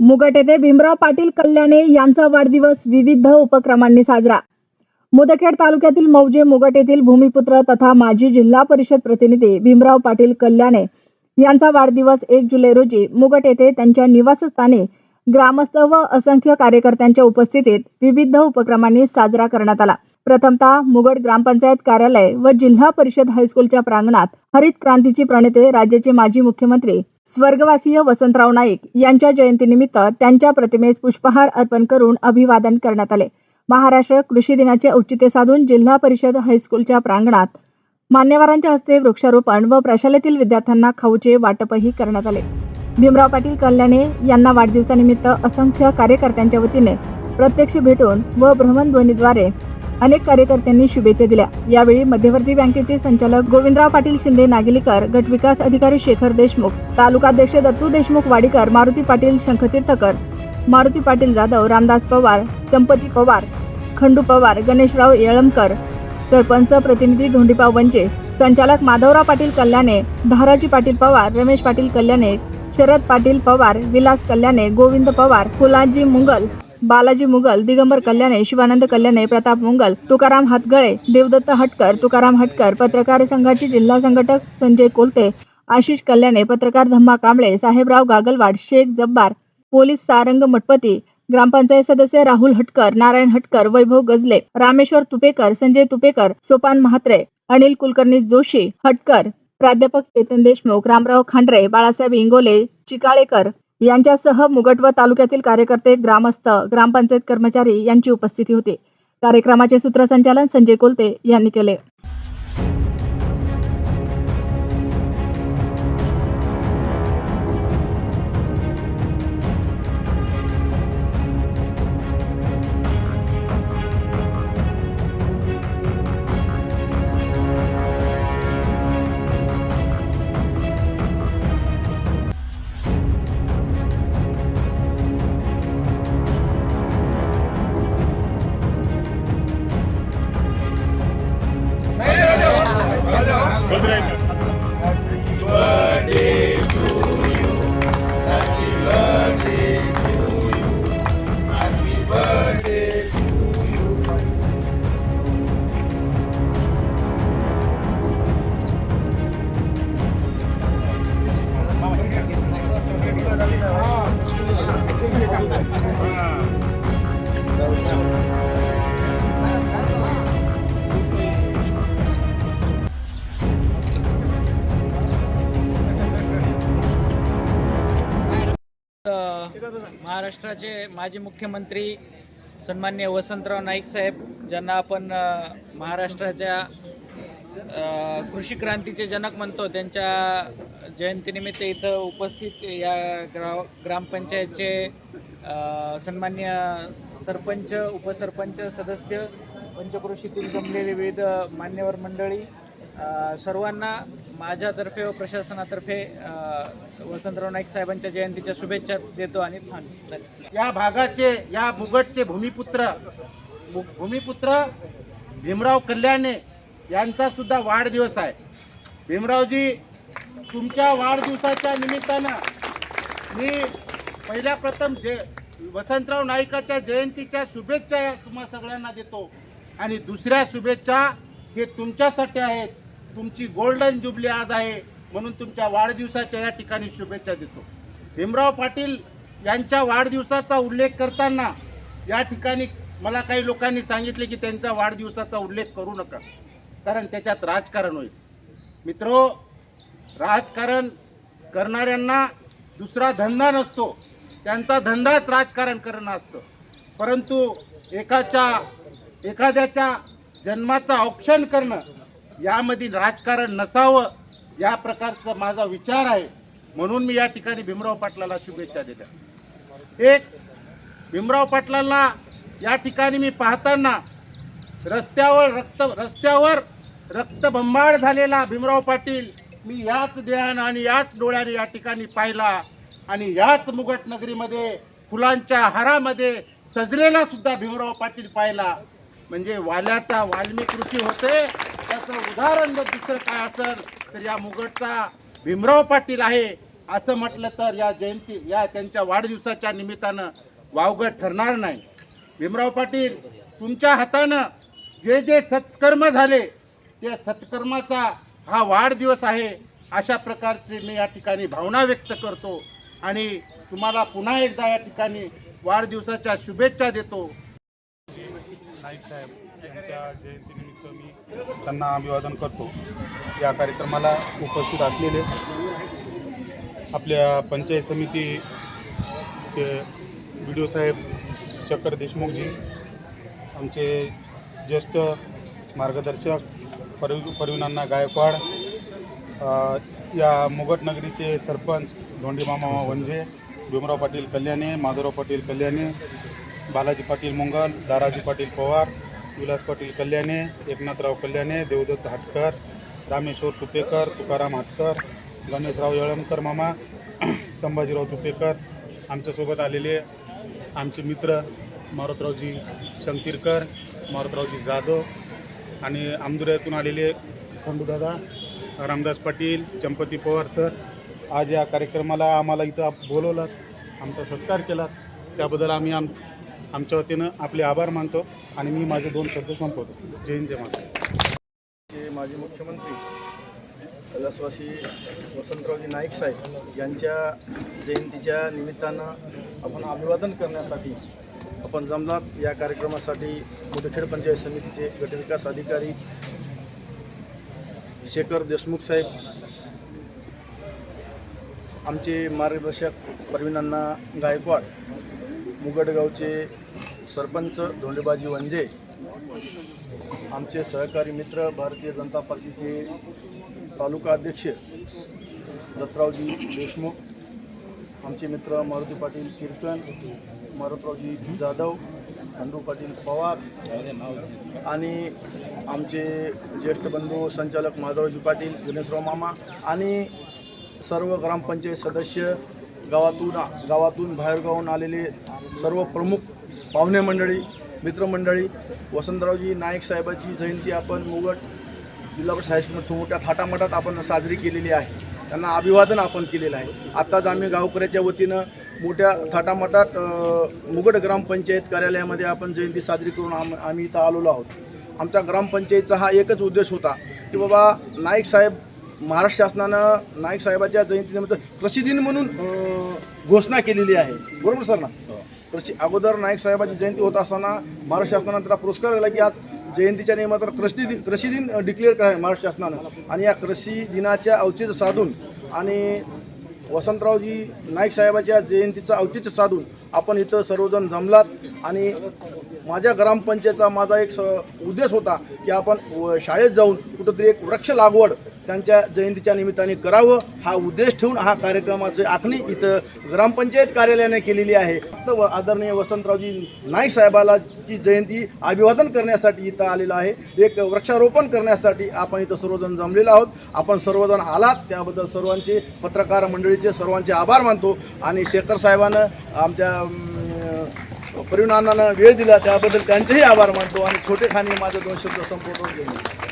मुगट येथे भीमराव पाटील कल्याणे यांचा वाढदिवस विविध उपक्रमांनी साजरा. मुदखेड तालुक्यातील मौजे मुगट येथील भूमिपुत्र तथा माजी जिल्हा परिषद प्रतिनिधी भीमराव पाटील कल्याणे यांचा वाढदिवस एक जुलै रोजी मुगट येथे त्यांच्या निवासस्थानी ग्रामस्थ व असंख्य कार्यकर्त्यांच्या उपस्थितीत विविध उपक्रमांनी साजरा करण्यात आला. प्रथमतः मुगड ग्रामपंचायत कार्यालय व जिल्हा परिषद हायस्कूलच्या प्रांगणात हरित क्रांतीची प्रणेते राज्याचे माजी मुख्यमंत्री स्वर्गवासीय वसंतराव नाईक यांच्या जयंतीनिमित्त त्यांच्या प्रतिमेस पुष्पहार अर्पण करून अभिवादन करण्यात आले. महाराष्ट्र कृषी दिनाचे औचित्य साधून जिल्हा परिषद हायस्कूलच्या प्रांगणात मान्यवरांच्या हस्ते वृक्षारोपण व प्रशालेतील विद्यार्थ्यांना खाऊचे वाटपही करण्यात आले. भीमराव पाटील कल्याणे यांना वाढदिवसानिमित्त असंख्य कार्यकर्त्यांच्या वतीने प्रत्यक्ष भेटून व भ्रमणध्वनीद्वारे अनेक कार्यकर्त्यांनी शुभेच्छा दिल्या. यावेळी मध्यवर्ती बँकेचे संचालक गोविंदराव पाटील शिंदे नागेलीकर गट विकास अधिकारी शेखर देशमुख तालुकाध्यक्ष दत्तू देशमुख वाडीकर मारुती पाटील शंखतीर्थकर मारुती पाटील जाधव रामदास पवार चंपती पवार खंडू पवार गणेशराव येळमकर सरपंच प्रतिनिधी धोंडीपाव वंजे संचालक माधवराव पाटील कल्याणे धाराजी पाटील पवार रमेश पाटील कल्याणे शरद पाटील पवार विलास कल्याणे गोविंद पवार कुलाजी मुंगल बालाजी मुगल दिगंबर कल्याणे शिवानंद कल्याणे प्रताप मुंगल तुकाराम हातगळे देवदत्त हटकर तुकाराम हटकर पत्रकार संघाचे जिल्हा संघटक संजय कोलते आशिष कल्याणे पत्रकार धम्मा कांबळे साहेबराव गागलवाड शेख जब्बार पोलीस सारंग मठपती ग्रामपंचायत सदस्य राहुल हटकर नारायण हटकर वैभव गजले रामेश्वर तुपेकर संजय तुपेकर सोपान म्हात्रे अनिल कुलकर्णी जोशी हटकर प्राध्यापक चेतन देशमुख रामराव खांडरे बाळासाहेब इंगोले चिकाळेकर यांच्यासह मुगट तालुक्यातील कार्यकर्ते ग्रामस्थ ग्रामपंचायत कर्मचारी यांची उपस्थिती होती. कार्यक्रमाचे सूत्रसंचालन संजय कोलते यांनी केले. महाराष्ट्राचे माजी मुख्यमंत्री सन्मान्य वसंतराव नाईक साहेब ज्यांना आपण महाराष्ट्राच्या कृषी क्रांतीचे जनक म्हणतो त्यांच्या जयंतीनिमित्त इथं उपस्थित या ग्रा ग्रामपंचायतचे सन्मान्य सरपंच उपसरपंच सदस्य पंचक्रोशीतील जमलेले विविध मान्यवर मंडळी सर्वांना माझ्यातर्फे व प्रशासनातर्फे वसंतराव नाईक साहेबांच्या जयंतीच्या शुभेच्छा देतो आणि या भागाचे या मुगटचे भूमिपुत्र भू- भूमिपुत्र भीमराव कल्याणे यांचा सुद्धा वाढदिवस आहे. भीमरावजी तुमच्या वाढदिवसाच्या निमित्तानं मी पहिल्या प्रथम जे वसंतराव नाईकाच्या जयंतीच्या शुभेच्छा तुम्हा सगळ्यांना देतो. आणि दुसऱ्या शुभेच्छा हे तुमच्यासाठी आहेत. तुमची गोल्डन जुबली आज आहे म्हणून तुमच्या वाढदिवसाच्या या ठिकाणी शुभेच्छा देतो. भीमराव पाटील यांच्या वाढदिवसाचा उल्लेख करताना या ठिकाणी मला काही लोकांनी सांगितले की त्यांचा वाढदिवसाचा उल्लेख करू नका कारण त्याच्यात राजकारण होईल. मित्रो राजकारण करणाऱ्यांना दुसरा धंदा नसतो. त्यांचा धंदाच राजकारण करणं असतं. परंतु एकाच्या एखाद्याच्या जन्माचं औक्षण करणं यामधील राजकारण नसावं या प्रकारचा माझा विचार आहे. म्हणून मी या ठिकाणी भीमराव पाटलाला शुभेच्छा दिल्या एक भीमराव पाटलांना या ठिकाणी मी पाहताना रस्त्यावर रक्त रस्त्यावर रक्तबंबाळ झालेला भीमराव पाटील मी याच देहानं आणि याच डोळ्याने या ठिकाणी पाहिला. आणि याच मुगट नगरीमध्ये फुलांच्या हारामध्ये सजलेला सुद्धा भीमराव पाटील पाहिला. म्हणजे वाल्याचा वाल्मिक ऋषी होते. त्याचं उदाहरण जर दुसरं काय असेल तर या मुगटचा भीमराव पाटील आहे. असं म्हटलं तर या जयंती या त्यांच्या वाढदिवसाच्या निमित्तानं वावगं ठरणार नाही. भीमराव पाटील तुमच्या हातानं जे जे सत्कर्म झाले त्या सत्कर्माचा हा वाढदिवस आहे अशा प्रकारचे मी या ठिकाणी भावना व्यक्त करतो. आणि तुम्हाला पुन्हा एकदा या ठिकाणी वाढदिवसाच्या शुभेच्छा देतो. नाईक साहेब यांच्या जयंतीनिमित्त मी त्यांना अभिवादन करतो. या कार्यक्रमाला उपस्थित असलेले आपल्या पंचायत समितीचे बी डी ओ साहेब शंकर देशमुखजी आमचे ज्येष्ठ मार्गदर्शक परवी परवीनांना गायकवाड या मुगटनगरीचे सरपंच धोंडीमामा वंजे भीमराव पाटील कल्याणे माधवराव पाटील कल्याणे बालाजी पाटील मुंगल दाराजी पाटील पवार विलास पाटील कल्याणे एकनाथराव कल्याणे देवदत्त हाटकर रामेश्वर तुपेकर तुकाराम हाटकर गणेशराव येळमकर मामा संभाजीराव तुपेकर आमच्यासोबत आलेले आमचे मित्र मारुतरावजी शंकीरकर मारुतरावजी जाधव आणि आमदुऱ्यातून आलेले खंडूदादा रामदास पाटील चंपती पवार सर आज या कार्यक्रमाला आम्हाला इथं बोलवलात आमचा सत्कार केला त्याबद्दल आम्ही आम आमच्या वतीनं आपले आभार मानतो आणि मी माझे दोन शब्द संपवतो. जय हिंद जय महाराज माजी मुख्यमंत्री कैलासवासी वसंतरावजी नाईक साहेब यांच्या जयंतीच्या निमित्तानं आपण अभिवादन करण्यासाठी आपण जमलात. या कार्यक्रमासाठी मुदखेड पंचायत समितीचे गटविकास अधिकारी शेखर देशमुख साहेब आमचे मार्गदर्शक परवीनांना गायकवाड मुगडगावचे सरपंच धोंडेबाजी वंजे आमचे सहकारी मित्र भारतीय जनता पार्टीचे तालुका अध्यक्ष दत्तरावजी देशमुख आमचे मित्र मारुती पाटील कीर्तन मारुतरावजी जाधव खंडू पाटील पवार आणि आमचे ज्येष्ठ बंधू संचालक माधवजी पाटील गणेशराव मामा आणि सर्व ग्रामपंचायत सदस्य गावातून गावातून बाहेरगावून आलेले सर्व प्रमुख पाहुणे मंडळी मित्रमंडळी वसंतरावजी नाईक साहेबाची जयंती आपण मुगट जिल्हा परिषद हायस्कूल मोठ्या थाटामाटात आपण साजरी केलेली आहे. त्यांना अभिवादन आपण केलेलं आहे. आत्ताच आम्ही गावकऱ्याच्या वतीनं मोठ्या थाटामाटात अ, मुगट ग्रामपंचायत कार्यालयामध्ये आपण जयंती साजरी करून आम आम्ही इथं आलेलो आहोत. आमच्या ग्रामपंचायतचा हा एकच उद्देश होता की बाबा नाईक साहेब महाराष्ट्र शासनानं नाईक साहेबाच्या जयंतीनिमित्त कृषी दिन म्हणून घोषणा केलेली आहे. बरोबर सर ना? कृषी अगोदर नाईक साहेबाची जयंती होत असताना महाराष्ट्र शासनानं त्याला पुरस्कार दिला की आज जयंतीच्या निमित्तानं कृषी दिन कृषी दिन डिक्लेअर करावे महाराष्ट्र शासनानं. आणि या कृषी दिनाच्या औचित्य साधून आणि वसंतरावजी नाईक साहेबाच्या जयंतीचं औचित्य साधून आपण इथं सर्वजण जमलात. आणि माझ्या ग्रामपंचायतचा माझा एक स उद्देश होता की आपण व- शाळेत जाऊन कुठंतरी एक वृक्ष लागवड त्यांच्या जयंतीच्या निमित्ताने करावं हा उद्देश ठेवून हा कार्यक्रमाची आखणी इथं ग्रामपंचायत कार्यालयाने केलेली आहे. तर व आदरणीय वसंतरावजी नाईक साहेबाला ची जयंती अभिवादन करण्यासाठी इथं आलेलं आहे. एक वृक्षारोपण करण्यासाठी आपण इथं सर्वजण जमलेलो आहोत. आपण सर्वजण आलात. त्याबद्दल सर्वांचे पत्रकार मंडळीचे सर्वांचे आभार मानतो आणि शेखर साहेबानं आमच्या परिणामांना परिणामानं वेळ दिला. त्याबद्दल त्यांचेही आभार मानतो आणि छोटे खाणी माझं दोन शब्द संपवतो.